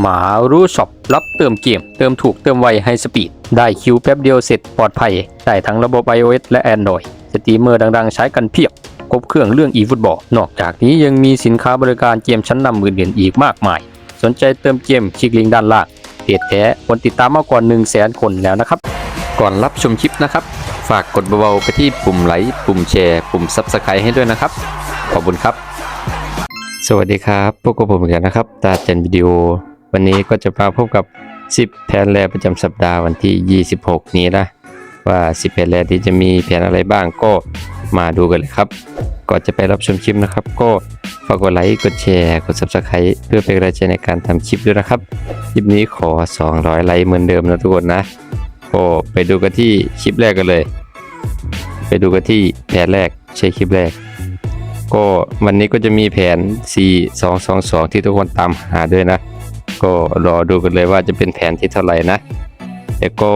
หมารู้ช็อปรับเติมเกม เติมถูกเติมไวให้สปีด ได้คิวแป๊บเดียวเสร็จปลอดภัย ได้ทั้งระบบ iOS และ Android สตรีมเมอร์ดังๆ ใช้กันเพียบครบเครื่องเรื่อง e-football นอกจากนี้ยังมีสินค้าบริการเกมชั้นนำอื่นๆอีกมากมาย สนใจเติมเกมคลิกลิงก์ด้านล่างเพจแท้คนติดตามมากกว่า 1 0 0 0 0แสนคนแล้วนะครับ ก่อนรับชมคลิปนะครับ ฝากกดเบาๆไปที่ปุ่มไลค์ปุ่มแชร์ปุ่ม Subscribe ให้ด้วยนะครับ ขอบคุณครับ สวัสดีครับพวกกับผมอีกแล้วนะครับตาเจนวิดีโอ วันนี้ก็จะมาพบกับ 10 แผนแรประจำสัปดาห์วันที่ 26 นี้นะว่า 10 แผนแรที่จะมีแผนอะไรบ้างก็มาดูกันเลยครับก่อนจะไปรับชมคลิปนะครับ ก็ฝากกดไลค์กดแชร์กด Subscribe เพื่อเป็นกำลังใจในการทำคลิปด้วยนะครับ คลิปนี้ขอ 200 ไลค์เหมือนเดิมนะทุกคนนะก็ไปดูกันที่คลิปแรกกันเลย ไปดูกันที่แผนแรกใช่คลิปแรก ก็วันนี้ก็จะมีแผน C 2 2 2 ที่ทุกคนตามหาด้วยนะ ก็รอดูกันเลยว่าจะเป็นแผนที่เท่าไหร่นะแต่ก็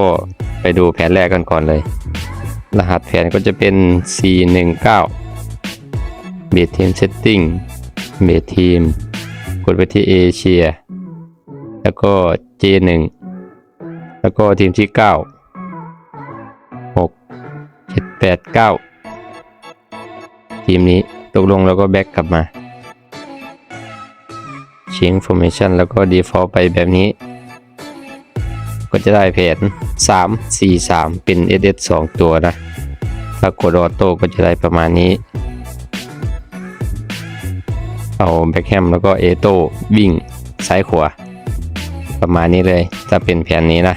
ไปดูแผนแรกกันก่อนเลย รหัสแผนก็จะเป็น C 1 9 เบททีมเซตติ้งเบททีมกดไปที่เอเชียแล้วก็ J 1 แล้วก็ทีมที่ 9 6 7 8 9 ทีมนี้ตกลงแล้วก็แบ็กกลับมา ชิง formation แล้วก็ default ไปแบบนี้ ก็จะได้แผน 3 4 3 เป็น SS 2 ตัวนะถ้ากดออโต้ก็จะได้ประมาณนี้ เอาแบ็คแฮมแล้วก็เอโต้วิ่งซ้ายขวาประมาณนี้เลยถ้าเป็นแผนนี้นะ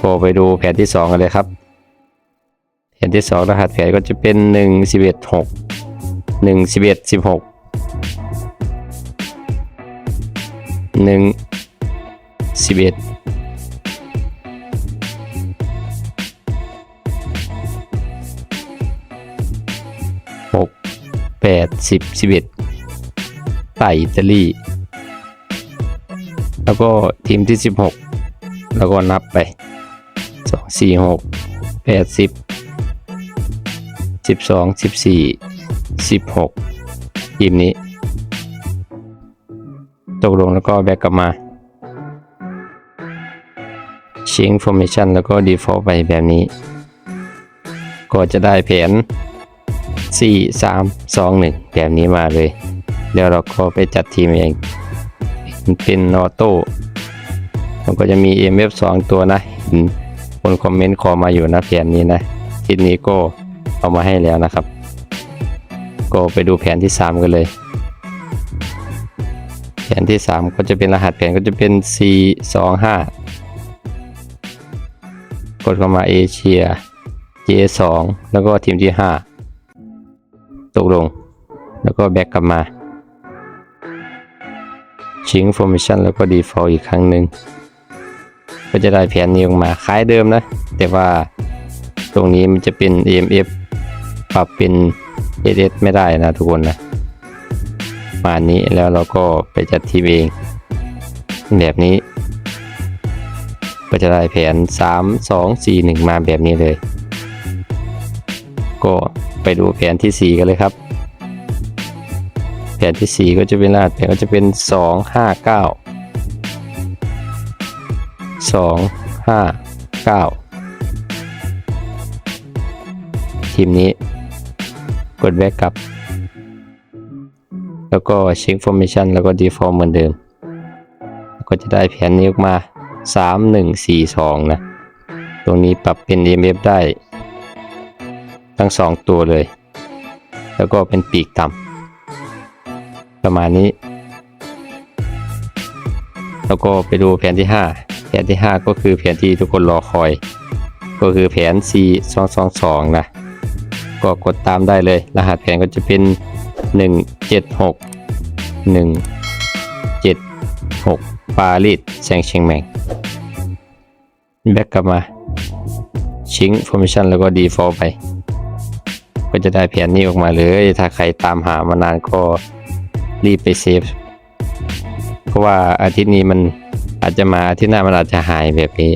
ก็ไปดูแผนที่ 2 กันเลยครับ แผนที่ 2 รหัสแผนก็จะเป็น 1 11 6 1 11 16 หนึ่งสิบเอ็ดหกแปดสิบสิบเอ็ดไปอิตาลีแล้วก็ทีมที่สิบหกแล้วก็นับไปสองสี่หกแปดสิบสิบสองสิบสี่สิบหกทีมนี้ ตกลงแล้วก็แบ็กกลับมาชิง formation แล้วก็ default ไปแบบนี้ ก็จะได้แผน 4 3 2 1 แบบนี้มาเลยเดี๋ยวเราก็ไปจัดทีมเอง เป็นออโต้มันก็จะมี MF 2 ตัวนะเห็นคนคอมเมนต์ขอมาอยู่นะแผนนี้นะทีนี้ก็เอามาให้แล้วนะครับ ก็ไปดูแผนที่ 3 กันเลย แผนที่ 3 ก็จะเป็นรหัสแผนก็จะเป็น C 2 5กดเข้ามาเอเชีย J 2แล้วก็ทีมที่ 5 ตกลง แล้วก็แบ็กกลับมา ชิง formation แล้วก็ default อีกครั้งหนึ่งก็จะได้แผนนี้ออกมาคล้ายเดิมนะ แต่ว่าตรงนี้มันจะเป็น EMF ปรับเป็น SS ไม่ได้นะทุกคนนะ มานี้แล้วเราก็ไปจัดทีมเอง แบบนี้ ก็จะได้แผน 3 2 4 1 มาแบบนี้เลย ก็ไปดูแผนที่ 4 กันเลยครับ แผนที่ 4 ก็จะเป็นรหัสแผนก็จะเป็น 2 5 9 2 5 9 ทีมนี้ กดแบ็กกลับ แล้วก็เช็ค formation แล้วก็ default เหมือนเดิม ก็จะได้แผนนี้ออกมา 3 1 4 2 นะ ตรงนี้ปรับเป็น EMF ได้ ทั้ง 2 ตัวเลย แล้วก็เป็นปีกต่ำประมาณนี้ แล้วก็ไปดูแผนที่ 5 แผนที่ 5 ก็คือแผนที่ทุกคนรอคอย ก็คือแผน C 2 2 2นะก็กดตามได้เลย รหัสแผนก็จะเป็น 1 1 7 6 ปารีสแซงเชียงแมงแบ็กกลับมา ชิง formation แล้วก็ default ไป ก็จะได้แผนนี้ออกมาเลย ถ้าใครตามหามานานก็รีบไปเซฟ เพราะว่าอาทิตย์นี้มันอาจจะมาอาทิตย์หน้ามันอาจจะหายแบบนี้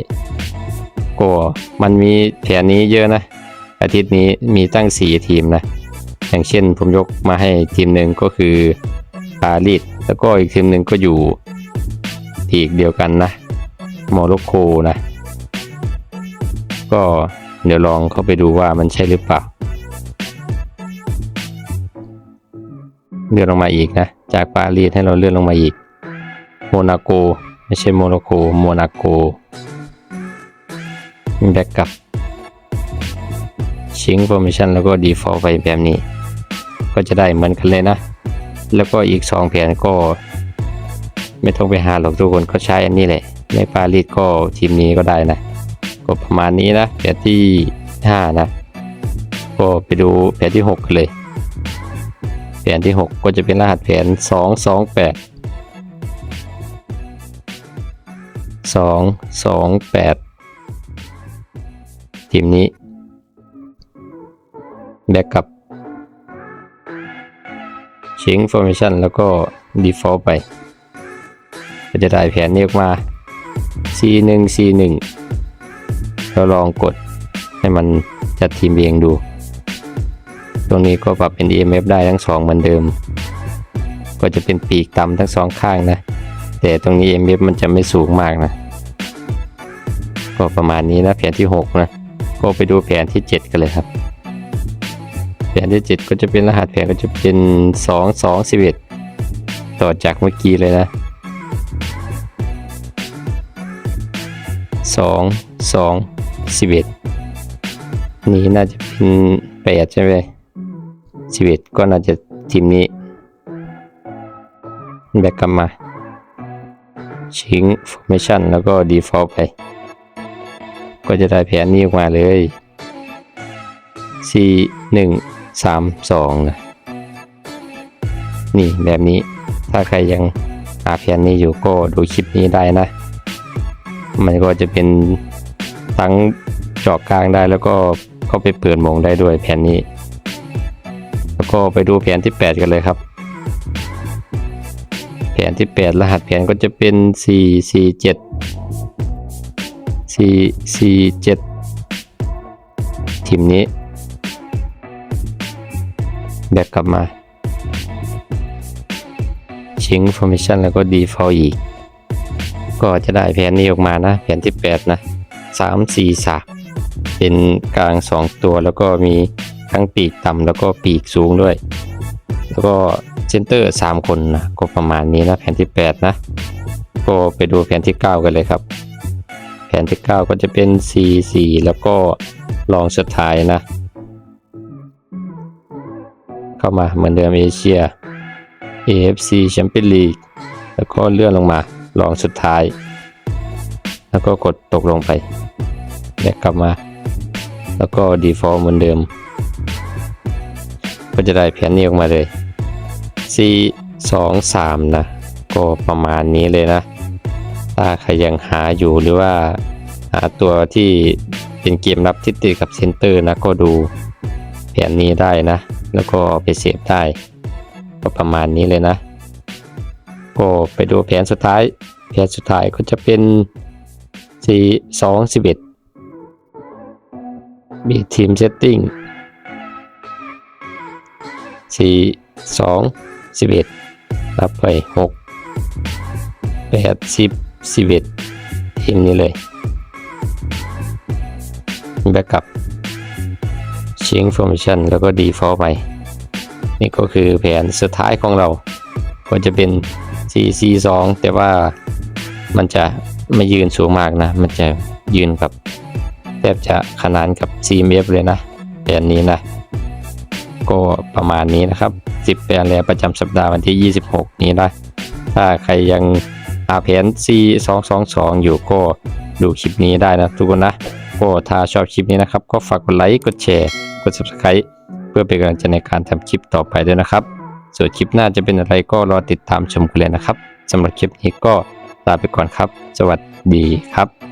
ก็มันมีแผนนี้เยอะนะ อาทิตย์นี้มีตั้งสี่ทีมนะ อย่างเช่นผมยกมาให้ทีมหนึ่งก็คือ ปารีสแล้วก็อีกทีมหนึ่งก็อยู่ลีกเดียวกันนะโมร็อกโกนะ ก็เดี๋ยวลองเข้าไปดูว่ามันใช่หรือเปล่าเลื่อนลงมาอีกนะ จากปารีสให้เราเลื่อนลงมาอีก โมนาโก ไม่ใช่โมนาโก โมนาโกแบ็กกับชิง g ฟอร์เมชั่นแล้วก็ดีฟอลไปแบบนี้ ก็จะได้เหมือนกันเลยนะ แล้วก็อีก 2 แผนก็ ไม่ต้องไปหาหรอกทุกคนก็ใช้อันนี้แหละ ในปารีสก็ทีมนี้ก็ได้นะ ก็ประมาณนี้นะแผนที่ 5 นะ ก็ไปดูแผนที่ 6 กันเลย แผนที่ 6 ก็จะเป็นรหัสแผน 2 2 8 2 2 8 ทีมนี้ แบกกับ ชิงฟอร์เมชันแล้วก็ default ไป ก็จะได้แผนนี้ออกมา C1 C1 เราลองกดให้มันจัดทีมเองดู ตรงนี้ก็ปรับเป็น EMF ได้ทั้งสองเหมือนเดิม ก็จะเป็นปีกต่ำทั้งสองข้างนะ แต่ตรงนี้ EMF มันจะไม่สูงมากนะ ก็ประมาณนี้นะแผนที่ 6 นะ ก็ไปดูแผนที่ 7 กันเลยครับ นที่ 7 ก็จะเป็นรหัสแผนก็จะเป็น 2 2 11 ต่อจากเมื่อกี้เลยนะ 2 2 11 นี่น่าจะเป็น8ใช่ไหม11 ก็น่าจะทีมนี้ แบกกลับมา ชิง formation แล้วก็ default ไป ก็จะได้แผนนี้ออกมาเลย C 1 3 2นะนี่แบบนี้ถ้าใครยังหาแผนนี้อยู่ก็ดูคลิปนี้ได้นะ มันก็จะเป็นทั้งจาะกลางได้แล้วก็เข้าไปเปิดมองได้ด้วยแผนนี้ แล้วก็ไปดูแผนที่ 8 กันเลยครับ แผนที่ 8 รหัสแผนก็จะเป็น 4 4 7 4 4 7ทีมนี้ แบกกลับมาชิง formation แล้วก็ default อีก ก็จะได้แผนนี้ออกมานะ แผนที่ 8 นะ 3 4 3 เป็นกลาง 2 ตัวแล้วก็มีทั้งปีกต่ำแล้วก็ปีกสูงด้วย แล้วก็เซนเตอร์ 3 คนนะ ก็ประมาณนี้นะ แผนที่ 8 นะ ก็ไปดูแผนที่ 9 กันเลยครับ แผนที่ 9 ก็จะเป็น C 4แล้วก็ลองสุดท้ายนะ เข้ามาเหมือนเดิมเอเชีย AFC Champions League แล้วก็เลื่อนลงมาลองสุดท้าย แล้วก็กดตกลงไปแบกกลับมา แล้วก็ default เหมือนเดิม ก็จะได้แผนนี้ออกมาเลย C 2 3 นะ ก็ประมาณนี้เลยนะ ถ้าใครยังหาอยู่หรือว่าหาตัวที่เป็นเกมรับที่ติดกับเซนเตอร์นะก็ดู แผนนี้ได้นะ แล้วก็ไปเสพได้ ก็ประมาณนี้เลยนะ ก็ไปดูแผนสุดท้าย แผนสุดท้ายก็จะเป็น4 2 11 มีทีมเซตติ้ง4 2 11รับไป 6 8 10 11ทีมนี้เลยแบ็กอั พชิงฟอร์มชันแล้วก็ default ไป นี่ก็คือแผนสุดท้ายของเรา ก็จะเป็น4 4 2แต่ว่ามันจะไม่ยืนสูงมากนะ มันจะยืนกับแทบจะขนานกับ CMF เลยนะแผนนี้นะ ก็ประมาณนี้นะครับ 10แผนแล้วประจำสัปดาห์วันที่ 26 นี้นะ ถ้าใครยังหาแผน C 2 2 2 อยู่ก็ดูคลิปนี้ได้นะทุกคนนะก็ถ้าชอบคลิปนี้นะครับ ก็ฝากกดไลค์กดแชร์ ด Subscribe เพื่อเป็นกำลังใจในการทำคลิปต่อไปด้วยนะครับ ส่วนคลิปหน้าจะเป็นอะไรก็รอติดตามชมกันเลยนะครับสำหรับคลิปนี้ก็ลาไปก่อนครับ สวัสดีครับ